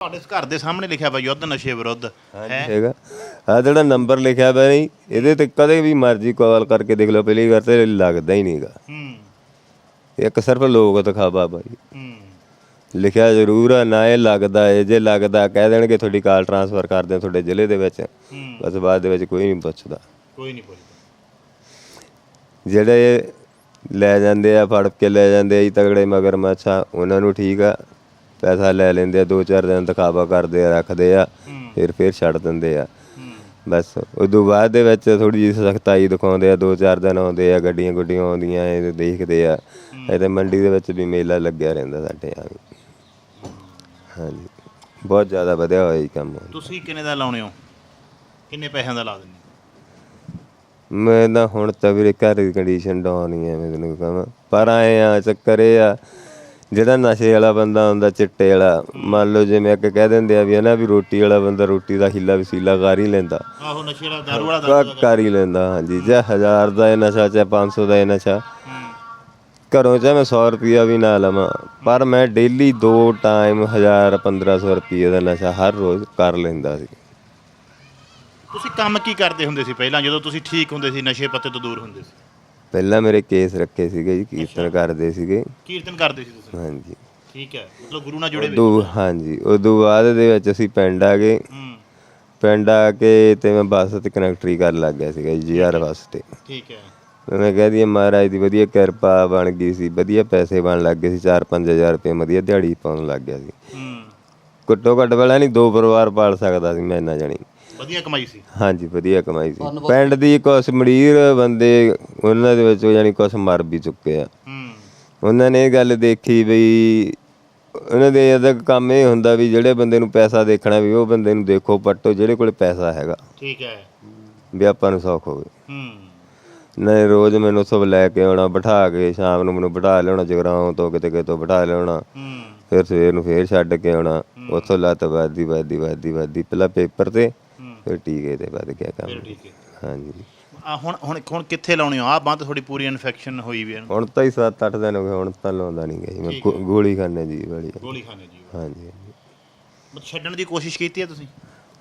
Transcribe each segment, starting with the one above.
ਤੁਹਾਡੇ ਘਰ ਦੇ ਸਾਹਮਣੇ ਲਿਖਿਆ ਵਾ ਯੁੱਧ ਨਸ਼ੇ ਵਿਰੁੱਧ ਹੈ? ਹੈਗਾ। ਆ ਜਿਹੜਾ ਨੰਬਰ ਲਿਖਿਆ ਪਿਆ ਨਹੀਂ ਇਹਦੇ ਤੇ ਕਦੇ ਵੀ ਮਰਜ਼ੀ ਕਾਲ ਕਰਕੇ ਦੇਖ ਲਓ ਪਹਿਲੀ ਵਾਰ ਤੇ ਲੱਗਦਾ ਹੀ ਨਹੀਂਗਾ। ਹੂੰ। ਇੱਕ ਸਿਰਫ ਲੋਕ ਦਿਖਾਵਾ ਬਾਈ ਹੂੰ। ਲਿਖਿਆ ਜ਼ਰੂਰ ਆ ਨਾ ਇਹ ਲੱਗਦਾ ਏ ਜੇ ਲੱਗਦਾ ਕਹਿ ਦੇਣਗੇ ਤੁਹਾਡੀ ਕਾਲ ਟ੍ਰਾਂਸਫਰ ਕਰਦੇ ਹਾਂ ਤੁਹਾਡੇ ਜ਼ਿਲ੍ਹੇ ਦੇ ਵਿੱਚ। ਹੂੰ। ਬਸ ਬਾਅਦ ਦੇ ਵਿੱਚ ਕੋਈ ਨਹੀਂ ਪੁੱਛਦਾ। ਕੋਈ ਨਹੀਂ ਪੁੱਛਦਾ। ਜਿਹੜੇ ਲੈ ਜਾਂਦੇ ਆ ਫੜ ਕੇ ਲੈ ਜਾਂਦੇ ਆ ਜੀ ਤਗੜੇ ਮਗਰ ਮੱਛਾ ਉਹਨਾਂ ਨੂੰ ਠੀਕ ਆ। ਪੈਸਾ ਲੈ ਲੈਂਦੇ ਆ ਦੋ ਚਾਰ ਦਿਨ ਦਿਖਾਵਾ ਕਰਦੇ ਆ ਰੱਖਦੇ ਆ ਫਿਰ ਫਿਰ ਛੱਡ ਦਿੰਦੇ ਆ। ਬਸ ਉਦੋਂ ਬਾਅਦ ਦੇ ਵਿੱਚ ਥੋੜੀ ਜਿਹੀ ਸਖਤਾਈ ਦਿਖਾਉਂਦੇ ਆ ਦੋ ਚਾਰ ਦਿਨ ਆਉਂਦੇ ਆ ਗੱਡੀਆਂ ਗੁੱਡੀਆਂ ਆਉਂਦੀਆਂ ਇਹ ਦੇਖਦੇ ਆ। ਇਹਦੇ ਮੰਡੀ ਦੇ ਵਿੱਚ ਵੀ ਮੇਲਾ ਲੱਗਿਆ ਰਹਿੰਦਾ ਸਾਡੇ ਆ ਹਾਂਜੀ ਬਹੁਤ ਜ਼ਿਆਦਾ ਵਧਿਆ ਹੋਇਆ ਜੀ ਕੰਮ। ਤੁਸੀਂ ਕਿੰਨੇ ਦਾ ਲਾਉਣੇ ਹੋ? ਕਿੰਨੇ ਪੈਸਿਆਂ ਦਾ ਲਾ ਦਿੰਦੇ? ਮੈਂ ਨਾ ਹੁਣ ਤਾਂ ਵੀਰੇ ਘਰ ਦੀ ਕੰਡੀਸ਼ਨ ਹੀ ਐ ਮੈਂ ਤੈਨੂੰ ਕਹਾਂ ਪਰ ਆਏ ਆ ਚੱਕਰ ਇਹ ਆ ਜਿਹੜਾ ਨਸ਼ੇ ਵਾਲਾ ਬੰਦਾ ਹੁੰਦਾ ਚਿੱਟੇ ਵਾਲਾ ਮੰਨ ਲਓ ਜਿਵੇਂ ਇੱਕ ਕਹਿ ਦਿੰਦੇ ਆ ਵੀ ਹੈ ਨਾ ਵੀ ਰੋਟੀ ਵਾਲਾ ਬੰਦਾ ਰੋਟੀ ਦਾ ਹਿੱਲਾ ਵਸੀਲਾ ਕਰ ਹੀ ਲੈਂਦਾ। ਆਹੋ ਨਸ਼ੇ ਵਾਲਾ ਦਾਰੂ ਵਾਲਾ ਕਰ ਕਰ ਹੀ ਲੈਂਦਾ ਹਾਂਜੀ ਜੇ 1000 ਦਾ ਇਹ ਨਸ਼ਾ ਚਾਹੇ 500 ਦਾ ਇਹ ਨਸ਼ਾ। ਘਰੋਂ ਚਾਹੇ ਮੈਂ 100 ਰੁਪਿਆ ਵੀ ਨਾ ਲਵਾਂ ਪਰ ਮੈਂ ਡੇਲੀ ਦੋ ਟਾਈਮ 1000 1500 ਰੁਪਏ ਦਾ ਨਸ਼ਾ ਹਰ ਰੋਜ਼ ਕਰ ਲੈਂਦਾ ਸੀ। ਤੁਸੀਂ ਕੰਮ ਕੀ ਕਰਦੇ ਹੁੰਦੇ ਸੀ ਪਹਿਲਾਂ ਜਦੋਂ ਤੁਸੀਂ ਠੀਕ ਹੁੰਦੇ ਸੀ ਨਸ਼ੇ ਪੱਤੇ ਤੋਂ ਦੂਰ ਹੁੰਦੇ ਸੀ? ਪਹਿਲਾਂ ਮੇਰੇ ਕੇਸ ਰੱਖੇ ਸੀਗੇ ਜੀ ਕੀਰਤਨ ਕਰਦੇ ਸੀਗੇ। ਕੀਰਤਨ ਕਰਦੇ ਸੀ ਤੁਸੀਂ? ਹਾਂਜੀ। ਠੀਕ ਹੈ ਮਤਲਬ ਗੁਰੂ ਨਾਲ ਜੁੜੇ ਹੋਏ ਉਦੋਂ ਹਾਂਜੀ ਉਦੋਂ ਬਾਅਦ ਦੇ ਵਿੱਚ ਅਸੀਂ ਪਿੰਡ ਆ ਗਏ। ਹੂੰ। ਪਿੰਡ ਆ ਕੇ ਤੇ ਮੈਂ ਬੱਸ ਤੇ ਕਨੈਕਟਰੀ ਕਰਨ ਲੱਗ ਗਿਆ ਸੀਗਾ ਜੀ ਯਾਰ ਬੱਸ ਤੇ। ਠੀਕ ਹੈ। ਤੇ ਮੈਂ ਕਹਿ ਦਈਏ ਮਹਾਰਾਜ ਦੀ ਵਧੀਆ ਕਿਰਪਾ ਬਣ ਗਈ ਸੀ ਵਧੀਆ ਪੈਸੇ ਬਣ ਲੱਗ ਗਏ ਸੀ 4-5000 ਰੁਪਏ ਵਧੀਆ ਦਿਹਾੜੀ ਪਾਉਣ ਲੱਗ ਗਿਆ ਸੀ। ਹੂੰ। ਘੱਟੋ ਘੱਟ ਵਾਲਾ ਨਹੀਂ ਦੋ ਪਰਿਵਾਰ ਪਾਲ ਸਕਦਾ ਸੀ ਮੈਂ ਇੰਨਾ ਜਾਣੀ। ਵਧੀਆ ਕਮਾਈ ਸੀ। ਹਾਂਜੀ ਵਧੀਆ ਕਮਾਈ ਸੀ। ਪਿੰਡ ਦੀ ਕੁਛ ਮੜੀਰ ਬੰਦੇ ਉਹਨਾਂ ਦੇ ਵਿੱਚੋਂ ਜਾਨੀ ਕੁਛ ਮਰ ਵੀ ਚੁੱਕੇ ਆ। ਹੂੰ। ਉਹਨਾਂ ਨੇ ਇਹ ਗੱਲ ਦੇਖੀ ਬਈ ਉਹਨਾਂ ਦੇ ਇਹਦਾ ਕੰਮ ਇਹ ਹੁੰਦਾ ਵੀ ਜਿਹੜੇ ਬੰਦੇ ਨੂੰ ਪੈਸਾ ਦੇਖਣਾ ਵੀ ਉਹ ਬੰਦੇ ਨੂੰ ਦੇਖੋ ਪੱਟੋ ਜਿਹੜੇ ਕੋਲੇ ਪੈਸਾ ਹੈਗਾ ਠੀਕ ਹੈ। ਵੀ ਆਪਾਂ ਨੂੰ ਸੌਖ ਹੋਵੇ। ਹੂੰ। ਨਹੀਂ ਰੋਜ਼ ਮੈਨੂੰ ਸਭ ਲੈ ਕੇ ਆਉਣਾ ਬਿਠਾ ਕੇ ਸ਼ਾਮ ਨੂੰ ਮੈਨੂੰ ਬਿਠਾ ਲਿਆਉਣਾ ਜਗਰਾਉਂ ਤੋਂ ਕਿਤੇ ਕਿਤੋਂ ਬਿਠਾ ਲਿਆਉਣਾ। ਹੂੰ। ਫਿਰ ਸਵੇਰ ਨੂੰ ਫੇਰ ਛੱਡ ਕੇ ਆਉਣਾ ਉੱਥੋਂ ਲੱਤ ਵੱਧਦੀ ਵੱਧਦੀ ਵੱਧਦੀ ਵੱਧਦੀ ਪਹਿਲਾਂ ਪੇਪਰ ਤੇ ਹੂੰ। ਫਿਰ ਟੀਕੇ ਤੇ ਵੱਧ ਗਿਆ ਕੰਮ। ਹਾਂਜੀ। ਆ ਹੁਣ ਹੁਣ ਹੁਣ ਕਿੱਥੇ ਲਾਉਣੇ ਆ? ਬਾਂਹ ਤੇ ਥੋੜੀ ਪੂਰੀ ਇਨਫੈਕਸ਼ਨ ਹੋਈ ਵੀ ਹੈ ਹੁਣ ਤਾਂ ਹੀ 7-8 ਦਿਨ ਹੋ ਗਏ ਹੁਣ ਤਾਂ ਲਾਉਂਦਾ ਨਹੀਂ ਗਈ ਮੈਂ ਗੋ- ਗੋਲੀ ਖਾਣੇ ਜੀ ਵਾਲੀ। ਗੋਲੀ ਖਾਣੇ ਜੀ ਹਾਂਜੀ ਹਾਂਜੀ। ਛੱਡਣ ਦੀ ਕੋਸ਼ਿਸ਼ ਕੀਤੀ ਹੈ ਤੁਸੀਂ?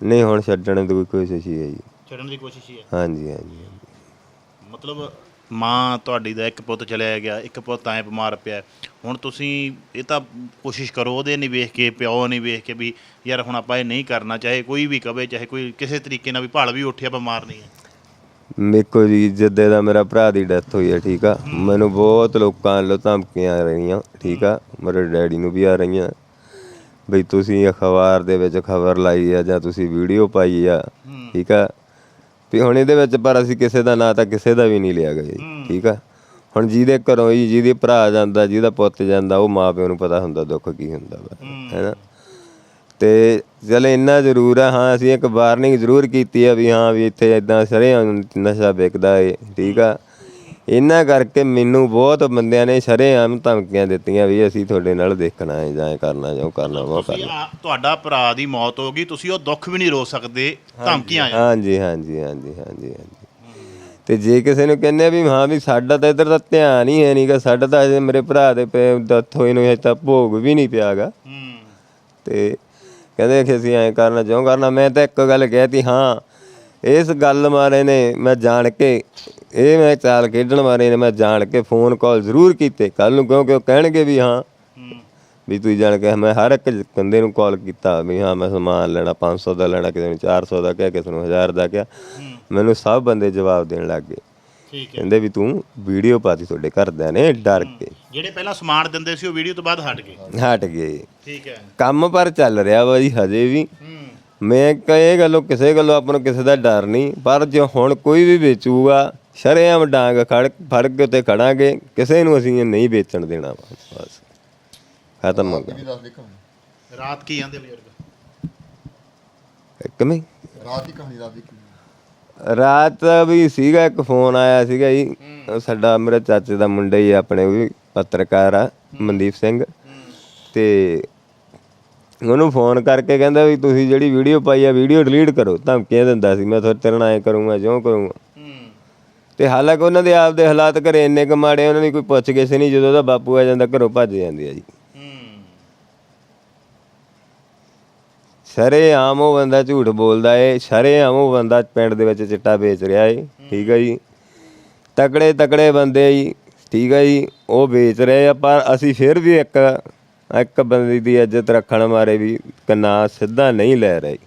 ਨਹੀਂ ਹੁਣ ਛੱਡਣ ਦੀ ਕੋਈ ਕੋਸ਼ਿਸ਼ ਹੀ ਹੈ ਜੀ। ਛੱਡਣ ਦੀ ਕੋਸ਼ਿਸ਼ ਹੀ ਹੈ। ਹਾਂਜੀ ਹਾਂਜੀ ਹਾਂਜੀ। ਮਤਲਬ ਮਾਂ ਤੁਹਾਡੀ ਦਾ ਇੱਕ ਪੁੱਤ ਚਲਿਆ ਗਿਆ ਇੱਕ ਪੁੱਤ ਐ ਬਿਮਾਰ ਪਿਆ। ਹੁਣ ਤੁਸੀਂ ਇਹ ਤਾਂ ਕੋਸ਼ਿਸ਼ ਕਰੋ ਉਹਦੇ ਨਹੀਂ ਵੇਖ ਕੇ ਪਿਓ ਨਹੀਂ ਵੇਖ ਕੇ ਵੀ ਯਾਰ ਹੁਣ ਆਪਾਂ ਇਹ ਨਹੀਂ ਕਰਨਾ ਚਾਹੇ ਕੋਈ ਵੀ ਕਵੇ ਚਾਹੇ ਕੋਈ ਕਿਸੇ ਤਰੀਕੇ ਨਾਲ ਵੀ ਭਾਲ ਵੀ ਉੱਠਿਆ ਬਿਮਾਰ ਨਹੀਂ ਹੈ ਮੇਕੋ ਜੀ ਜਿੱਦੇ ਦਾ ਮੇਰਾ ਭਰਾ ਦੀ ਡੈਥ ਹੋਈ ਹੈ ਠੀਕ ਆ? ਮੈਨੂੰ ਬਹੁਤ ਲੋਕਾਂ ਵੱਲੋਂ ਧਮਕੀਆਂ ਆ ਰਹੀਆਂ ਠੀਕ ਆ? ਮੇਰੇ ਡੈਡੀ ਨੂੰ ਵੀ ਆ ਰਹੀਆਂ। ਬਈ ਤੁਸੀਂ ਅਖਬਾਰ ਦੇ ਵਿੱਚ ਖਬਰ ਲਾਈ ਆ ਜਾਂ ਤੁਸੀਂ ਵੀਡੀਓ ਪਾਈ ਆ ਠੀਕ ਆ? ਵੀ ਹੁਣ ਇਹਦੇ ਵਿੱਚ ਪਰ ਅਸੀਂ ਕਿਸੇ ਦਾ ਨਾਂ ਤਾਂ ਕਿਸੇ ਦਾ ਵੀ ਨਹੀਂ ਲਿਆ ਗਿਆ ਜੀ ਠੀਕ ਆ? ਹੁਣ ਜਿਹਦੇ ਘਰੋਂ ਹੀ ਜਿਹਦੇ ਭਰਾ ਜਾਂਦਾ ਜਿਹਦਾ ਪੁੱਤ ਜਾਂਦਾ ਉਹ ਮਾਪਿਆਂ ਨੂੰ ਪਤਾ ਹੁੰਦਾ ਦੁੱਖ ਕੀ ਹੁੰਦਾ ਵਾ ਹੈਨਾ? ਤੇ ਚਲ ਇੰਨਾ ਜ਼ਰੂਰ ਆ ਹਾਂ ਅਸੀਂ ਇੱਕ ਵਾਰਨਿੰਗ ਜ਼ਰੂਰ ਕੀਤੀ ਆ ਵੀ ਹਾਂ ਵੀ ਇੱਥੇ ਇਦਾਂ ਸ਼ਰੇਆਮ ਨਸ਼ਾ ਵਿਕਦਾ ਏ ਠੀਕ ਆ? ਇਹਨਾਂ ਕਰਕੇ ਮੈਨੂੰ ਬਹੁਤ ਬੰਦਿਆਂ ਨੇ ਸ਼ਰੇਆਮ ਧਮਕੀਆਂ ਦਿੱਤੀਆਂ ਵੀ ਅਸੀਂ ਤੁਹਾਡੇ ਨਾਲ ਦੇਖਣਾ ਹੈ ਜਾਂ ਇਹ ਕਰਨਾ ਜਾਂ ਉਹ ਕਰਨਾ ਉਹ ਤੁਸੀਂ ਕਰਨਾ। ਆ- ਤੁਹਾਡਾ ਭਰਾ ਦੀ ਮੌਤ ਹੋ ਗਈ ਤੁਸੀਂ ਉਹ ਦੁੱਖ ਵੀ ਨਹੀਂ ਰੋ ਸਕਦੇ ਧਮਕੀਆਂ ਹਾਂਜੀ ਹਾਂਜੀ ਹਾਂਜੀ ਹਾਂਜੀ ਹਾਂਜੀ। ਤੇ ਜੇ ਕਿਸੇ ਨੂੰ ਕਹਿੰਦੇ ਆ ਵੀ ਹਾਂ ਵੀ ਸਾਡਾ ਤਾਂ ਇਧਰ ਤਾਂ ਧਿਆਨ ਹੀ ਹੈ ਨਹੀਂਗਾ ਸਾਡਾ ਤਾਂ ਅਜੇ ਮੇਰੇ ਭਰਾ ਦੇ ਡੈਥ ਹੋਈ ਨੂੰ ਹਜੇ ਤਾਂ ਭੋਗ ਵੀ ਨਹੀਂ ਪਿਆਗਾ। ਹੂੰ। ਤੇ ਕਹਿੰਦੇ ਕਿ ਅਸੀਂ ਐਂ ਕਰਨਾ ਚਾਹੁੰ ਕਰਨਾ ਮੈਂ ਤਾਂ ਇੱਕ ਗੱਲ ਕਹਿਤੀ ਹਾਂ ਇਸ ਗੱਲ ਮਾਰੇ ਨੇ ਮੈਂ ਜਾਣ ਕੇ ਇਹ ਮੈਂ ਚਾਲ ਖੇਡਣ ਮਾਰੇ ਨੇ ਮੈਂ ਜਾਣ ਕੇ ਫੋਨ ਕਾਲ ਜ਼ਰੂਰ ਕੀਤੇ। ਕੱਲ ਨੂੰ ਕਿਉਂਕਿ ਉਹ ਕਹਿਣਗੇ ਵੀ ਹਾਂ। ਵੀ ਤੁਸੀਂ ਜਾਣ ਕੇ ਮੈਂ ਹਰ ਇੱਕ ਬੰਦੇ ਨੂੰ ਕਾਲ ਕੀਤਾ ਵੀ ਹਾਂ ਮੈਂ ਸਮਾਨ ਲੈਣਾ 500 ਦਾ ਲੈਣਾ ਕਿਸੇ ਨੂੰ 400 ਦਾ ਕਿਹਾ ਕਿਸੇ ਨੂੰ 1000 ਦਾ ਕਿਹਾ। ਮੈਨੂੰ ਸਭ ਬੰਦੇ ਜਵਾਬ ਦੇਣ ਲੱਗ ਗਏ। ਠੀਕ ਹੈ। ਕਹਿੰਦੇ ਵੀ ਤੂੰ ਵੀਡੀਓ ਪਾਤੀ ਤੁਹਾਡੇ ਘਰਦਿਆਂ ਨੇ ਡਰ ਕੇ। ਜਿਹੜੇ ਪਹਿਲਾਂ ਸਮਾਨ ਦਿੰਦੇ ਸੀ ਉਹ ਵੀਡੀਓ ਤੋਂ ਬਾਅਦ ਹਟ ਗਏ। ਹਟ ਗਏ। ਠੀਕ ਹੈ। ਕੰਮ ਪਰ ਚੱਲ ਰਿਹਾ ਵਾ ਜੀ ਹਜੇ ਵੀ। ਮੈਂ ਕਹੇ ਗੱਲੋਂ ਕਿਸੇ ਗੱਲੋਂ ਆਪਾਂ ਨੂੰ ਕਿਸੇ ਦਾ ਡਰ ਨਹੀਂ ਪਰ ਜੇ ਹੁਣ ਕੋਈ ਵੀ ਵੇਚੂਗਾ ਸ਼ਰੇਆਮ ਡਾਂਗ ਖੜ ਫੜ ਕੇ ਉੱਤੇ ਖੜਾਂਗੇ ਕਿਸੇ ਨੂੰ ਅਸੀਂ ਇਹ ਨਹੀਂ ਵੇਚਣ ਦੇਣਾ ਬਸ। ਖਤਮ ਹੋ ਗਿਆ। ਰਾਤ ਕੀ ਆਂਦੇ ਬਜ਼ੁਰਗ? ਇੱਕ ਨਹੀਂ ਰਾਤ ਦੀ ਕਹਾਣੀ ਰਾਤ ਦੀ ਰਾਤ ਵੀ ਸੀਗਾ ਇੱਕ ਫੋਨ ਆਇਆ ਸੀਗਾ ਜੀ। ਸਾਡਾ ਮੇਰੇ ਚਾਚੇ ਦਾ ਮੁੰਡਾ ਹੀ ਆਪਣੇ ਵੀ ਪੱਤਰਕਾਰ ਆ ਮਨਦੀਪ ਸਿੰਘ। ਤੇ ਉਹਨੂੰ ਫੋਨ ਕਰਕੇ ਕਹਿੰਦਾ ਵੀ ਤੁਸੀਂ ਜਿਹੜੀ ਵੀਡੀਓ ਪਾਈ ਆ ਵੀਡੀਓ ਡਿਲੀਟ ਕਰੋ। ਧਮਕੀਆਂ ਦਿੰਦਾ ਸੀ ਮੈਂ ਤੁਹਾਡੇ ਤੇਰੇ ਨਾਲ ਐ ਕਰੂੰਗਾ ਜਿਉਂ ਕਰੂੰਗਾ। ਤੇ ਹਾਲਾਂਕਿ ਉਹਨਾਂ ਦੇ ਆਪ ਦੇ ਹਾਲਾਤ ਘਰੇ ਇੰਨੇ ਕੁ ਮਾੜੇ ਉਹਨਾਂ ਦੀ ਕੋਈ ਪੁੱਛ ਗਿੱਛ ਨਹੀਂ ਜਦੋਂ ਉਹਦਾ ਬਾਪੂ ਆ ਜਾਂਦਾ ਘਰੋਂ ਭੱਜ ਜਾਂਦੇ ਆ ਜੀ। ਹੂੰ। ਸ਼ਰੇਆਮ ਉਹ ਬੰਦਾ ਝੂਠ ਬੋਲਦਾ ਏ ਸ਼ਰੇਆਮ ਉਹ ਬੰਦਾ ਪਿੰਡ ਦੇ ਵਿੱਚ ਚਿੱਟਾ ਵੇਚ ਰਿਹਾ ਏ ਠੀਕ ਹੈ ਜੀ। ਤਕੜੇ ਤਕੜੇ ਬੰਦੇ ਜੀ ਠੀਕ ਹੈ ਜੀ ਉਹ ਵੇਚ ਰਹੇ ਆ ਪਰ ਅਸੀਂ ਫਿਰ ਵੀ ਇੱਕ ਇੱਕ ਬੰਦੇ ਦੀ ਇੱਜ਼ਤ ਰੱਖਣ ਮਾਰੇ ਵੀ ਕਨਾ ਸਿੱਧਾ ਨਹੀਂ ਲੈ ਰਹੇ।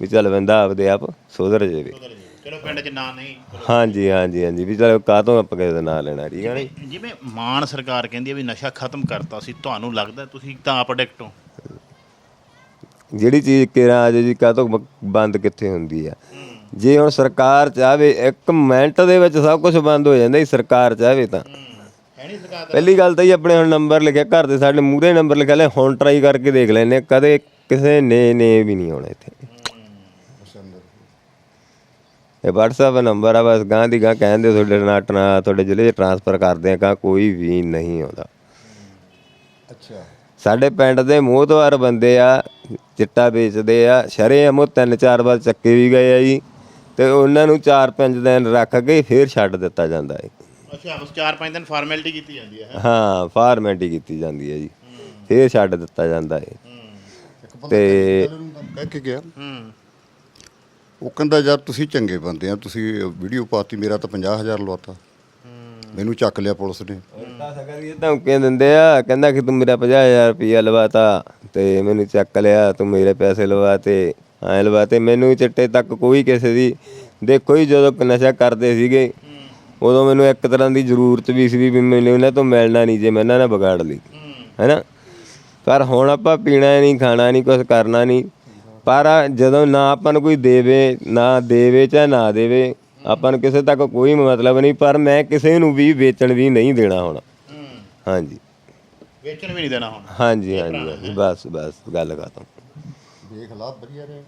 ਵੀ ਚੱਲ ਬੰਦਾ ਆਪਦੇ ਆਪ ਸੁਧਰ ਜਾਵੇ। ਚਲੋ ਪਿੰਡ 'ਚ ਨਾਂ ਨਹੀਂ ਹਾਂਜੀ ਹਾਂਜੀ ਹਾਂਜੀ। ਵੀ ਚਲੋ ਕਾਹਤੋਂ ਆਪਾਂ ਕਿਸੇ ਦਾ ਨਾਂ ਲੈਣਾ ਠੀਕ ਹੈ ਨੀ ਜਿਵੇਂ ਮਾਨ ਸਰਕਾਰ ਕਹਿੰਦੀ ਹੈ ਵੀ ਨਸ਼ਾ ਖਤਮ ਕਰਤਾ ਸੀ ਤੁਹਾਨੂੰ ਲੱਗਦਾ ਤੁਸੀਂ ਤਾਂ ਆਪ ਅਡਿਕਟ ਹੋ? ਜਿਹੜੀ ਚੀਜ਼ ਕਿਰਾਂ ਆ ਜੇ ਕਾਹਤੋਂ ਬ- ਬੰਦ ਕਿੱਥੇ ਹੁੰਦੀ ਆ? ਜੇ ਹੁਣ ਸਰਕਾਰ ਚਾਹਵੇ ਇੱਕ ਮਿੰਟ ਦੇ ਵਿੱਚ ਸਭ ਕੁਝ ਬੰਦ ਹੋ ਜਾਂਦਾ ਜੀ ਸਰਕਾਰ ਚਾਹਵੇ ਤਾਂ। ਹੈ ਨਹੀਂ ਸਰਕਾਰ ਪਹਿਲੀ ਗੱਲ ਤਾਂ ਜੀ ਆਪਣੇ ਹੁਣ ਨੰਬਰ ਲਿਖਿਆ ਘਰ ਦੇ ਸਾਡੇ ਮੂਹਰੇ ਨੰਬਰ ਲਿਖਿਆ ਲੈ ਹੁਣ ਟਰਾਈ ਕਰਕੇ ਦੇਖ ਲੈਨੇ ਕਦੇ ਕਿਸੇ ਨੇ ਨੇ ਵੀ ਨਹੀਂ ਆਉਣਾ ਇੱਥੇ। ਇਹ WhatsApp ਨੰਬਰ ਆ ਬਸ ਗਾਂ ਦੀ ਗਾਂ ਕਹਿੰਦੇ ਤੁਹਾਡੇ ਨਾਲ ਤੁਹਾਡੇ ਜ਼ਿਲ੍ਹੇ 'ਚ ਟ੍ਰਾਂਸਫਰ ਕਰਦੇ ਆ ਕਾ ਕੋਈ ਵੀ ਨਹੀਂ ਆਉਂਦਾ। ਅੱਛਾ। ਸਾਡੇ ਪਿੰਡ ਦੇ ਮੋਹਤਵਾਰ ਬੰਦੇ ਆ ਚਿੱਟਾ ਵੇਚਦੇ ਆ ਸ਼ਰੇਆਮ ਤਿੰਨ ਚਾਰ ਵਾਰ ਚੱਕੇ ਵੀ ਗਏ ਆ ਜੀ ਤੇ ਉਹਨਾਂ ਨੂੰ 4-5 ਦਿਨ ਰੱਖ ਕੇ ਫੇਰ ਛੱਡ ਦਿੱਤਾ ਜਾਂਦਾ ਹੈ ਅੱਛਾ ਬਸ 4-5 ਦਿਨ ਫਾਰਮੈਲਿਟੀ ਕੀਤੀ ਜਾਂਦੀ ਹੈ ਹਾਂ। ਫਾਰਮੈਲਿਟੀ ਕੀਤੀ ਜਾਂਦੀ ਹੈ ਜੀ ਫੇਰ ਛੱਡ ਦਿੱਤਾ ਜਾਂਦਾ ਹੈ। ਤੇ ਕਹਿ ਕੇ ਗਿਆ। ਹੂੰ। ਉਹ ਕਹਿੰਦਾ ਯਾਰ ਤੁਸੀਂ ਚੰਗੇ ਬੰਦੇ ਆ ਤੁਸੀਂ ਵੀਡੀਓ ਪਾਤੀ ਮੇਰਾ ਤਾਂ 50000 ਲਵਾਤਾ। ਮੈਨੂੰ ਚੱਕ ਲਿਆ ਪੁਲਿਸ ਨੇ। ਉਲਟਾ ਧਮਕੀਆਂ ਦਿੰਦੇ ਆ ਕਹਿੰਦਾ ਕਿ ਤੂੰ ਮੇਰਾ 50000 ਰੁਪਇਆ ਲਵਾਤਾ ਤੇ ਮੈਨੂੰ ਚੱਕ ਲਿਆ ਤੂੰ ਮੇਰੇ ਪੈਸੇ ਲਵਾਤੇ ਐ ਲਵਾਤੇ ਮੈਨੂੰ ਚਿੱਟੇ ਤੱਕ ਕੋਈ ਕਿਸੇ ਦੀ। ਦੇਖੋ ਹੀ ਜਦੋਂ ਨਸ਼ਾ ਕਰਦੇ ਸੀਗੇ ਉਦੋਂ ਮੈਨੂੰ ਇੱਕ ਤਰ੍ਹਾਂ ਦੀ ਜ਼ਰੂਰਤ ਵੀ ਸੀ ਵੀ ਮੈਨੂੰ ਇਹਨਾਂ ਤੋਂ ਮਿਲਣਾ ਨਹੀਂ ਜੇ ਮੈਂ ਇਹਨਾਂ ਨਾਲ ਵਿਗਾੜ ਲਈ। ਹੈਨਾ? ਪਰ ਹੁਣ ਆਪਾਂ ਪੀਣਾ ਨਹੀਂ ਖਾਣਾ ਨਹੀਂ ਕੁਝ ਕਰਨਾ ਨਹੀਂ। ਪਰ ਜਦੋਂ ਨਾ ਆਪਾਂ ਨੂੰ ਕੋਈ ਦੇਵੇ ਨਾ ਦੇਵੇ ਚਾਹੇ ਨਾ ਦੇਵੇ ਆਪਾਂ ਨੂੰ ਕਿਸੇ ਤੱਕ ਕੋਈ ਮਤਲਬ ਨਹੀਂ ਪਰ ਮੈਂ ਕਿਸੇ ਨੂੰ ਵੀ ਵੇਚਣ ਵੀ ਨਹੀਂ ਦੇਣਾ ਹੁਣ। ਹਾਂਜੀ। ਵੇਚਣ ਵੀ ਨਹੀਂ ਦੇਣਾ ਹੁਣ। ਹਾਂਜੀ ਹਾਂਜੀ ਹਾਂਜੀ, ਬਸ ਬਸ ਗੱਲ ਖਤਮ। ਦੇਖ ਲਾ ਵਧੀਆ ਰਹੇ।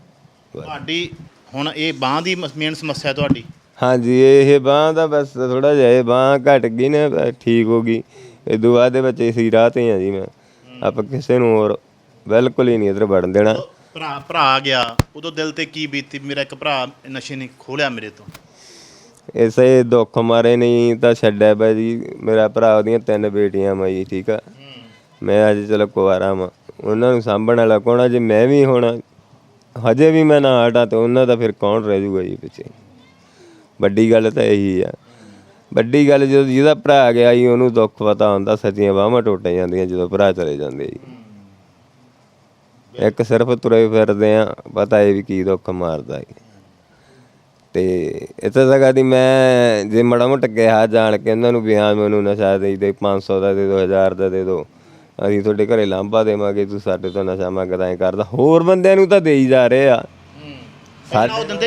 ਤੁਹਾਡੀ ਹੁਣ ਇਹ ਬਾਹ ਦੀ ਮੇਨ ਸਮੱਸਿਆ ਤੁਹਾਡੀ? ਹਾਂਜੀ ਇਹ ਬਾਂਹ ਦਾ ਬਸ ਥੋੜਾ ਜਿਹਾ ਇਹ ਬਾਂਹ ਘਟ ਗਈ ਨਾ ਬਸ ਠੀਕ ਹੋ ਗਈ। ਇਹ ਦੁਆ ਦੇ ਵਿੱਚ ਇਸੀ ਰਾਹ ਤੇ ਆ ਜੀ ਮੈਂ। ਆਪਾਂ ਕਿਸੇ ਨੂੰ ਹੋਰ ਬਿਲਕੁਲ ਹੀ ਨਹੀਂ ਇਧਰ ਵੜਨ ਦੇਣਾ। ਭਰਾ ਭਰਾ ਆ ਗਿਆ। ਉਦੋਂ ਦਿਲ ਤੇ ਕੀ ਬੀਤੀ? ਮੇਰਾ ਇੱਕ ਭਰਾ ਨਸ਼ੇ ਨੇ ਖੋਲਿਆ ਮੇਰੇ ਤੋਂ। ਇਸੇ ਦੁੱਖ ਮਾਰੇ ਨਹੀਂ ਤਾਂ ਛੱਡਿਆ ਬਈ ਜੀ। ਮੇਰਾ ਭਰਾ ਉਹਦੀਆਂ ਤਿੰਨ ਬੇਟੀਆਂ ਮਾਂ ਜੀ ਠੀਕ ਆ? ਮੈਂ ਅੱਜ ਚਲੋ ਕੁਆਰਾ ਵਾਂ। ਉਹਨਾਂ ਨੂੰ ਸਾਂਭਣ ਵਾਲਾ ਕੌਣ ਆ? ਜੇ ਮੈਂ ਵੀ ਹੁਣ ਹਜੇ ਵੀ ਮੈਂ ਨਾ ਹਟਾਂ ਤੇ ਉਹਨਾਂ ਦਾ ਫਿਰ ਕੌਣ ਰਹਿ ਜੂਗਾ ਜੀ ਪਿੱਛੇ? ਵੱਡੀ ਗੱਲ ਤਾਂ ਇਹੀ ਆ। ਵੱਡੀ ਗੱਲ ਜਦੋਂ ਜਿਹਦਾ ਭਰਾ ਗਿਆ ਜੀ ਉਹਨੂੰ ਦੁੱਖ ਪਤਾ ਹੁੰਦਾ ਸੱਚੀਆਂ ਬਾਹਾਂ ਟੁੱਟ ਜਾਂਦੀਆਂ ਜਦੋਂ ਭਰਾ ਚਲੇ ਜਾਂਦੇ ਜੀ। ਇੱਕ ਸਿਰਫ ਤੁਰੇ ਫਿਰਦੇ ਆ ਪਤਾ ਇਹ ਵੀ ਕੀ ਦੁੱਖ ਮਾਰਦਾ ਹੈ ਤੇ ਇੱਥੇ ਜਗ੍ਹਾ ਦੀ ਮੈਂ ਜੇ ਮੜਾ ਮੋਟਾ ਕਿਹਾ ਜਾਣ ਕੇ ਉਹਨਾਂ ਨੂੰ ਵੀ ਹਾਂ ਮੈਨੂੰ ਨਸ਼ਾ ਦੇ ਦੇ 500 ਦਾ ਦੇ ਦਿਓ 1000 ਦਾ ਦੇ ਦਿਓ ਅਸੀਂ ਤੁਹਾਡੇ ਘਰੇ ਲਾਂਭਾ ਦੇਵਾਂਗੇ ਤੂੰ ਸਾਡੇ ਤੋਂ ਨਸ਼ਾ ਮੰਗਦਾ ਐ ਕਰਦਾ। ਹੋਰ ਬੰਦਿਆਂ ਨੂੰ ਤਾਂ ਦੇਈ ਜਾ ਰਹੇ ਆ।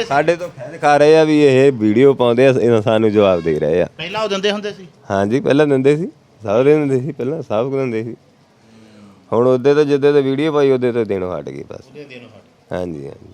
ਸਾਡੇ ਤੋਂ ਖੈਰ ਖਾ ਰਹੇ ਆ ਵੀ ਇਹ ਵੀਡੀਓ ਪਾਉਂਦੇ ਆ ਇਹ ਸਾਨੂੰ ਜਵਾਬ ਦੇ ਰਹੇ ਆ। ਪਹਿਲਾਂ ਉਹ ਦਿੰਦੇ ਹੁੰਦੇ ਸੀ। ਹਾਂਜੀ ਪਹਿਲਾਂ ਦਿੰਦੇ ਸੀ। ਸਾਰੇ ਦਿੰਦੇ ਸੀ ਪਹਿਲਾਂ ਸਭ ਕੁਝ ਦਿੰਦੇ ਸੀ। ਹੁਣ ਉਹਦੇ ਤੋਂ ਜਿੱਦੇ ਤੇ ਵੀਡੀਓ ਪਾਈ ਉਹਦੇ ਤੋਂ ਦੇਣੋਂ ਹਟ ਗਈ ਬਸ। ਉਹਦੇ ਦੇਣੋਂ ਹਟ ਹਾਂਜੀ ਹਾਂਜੀ।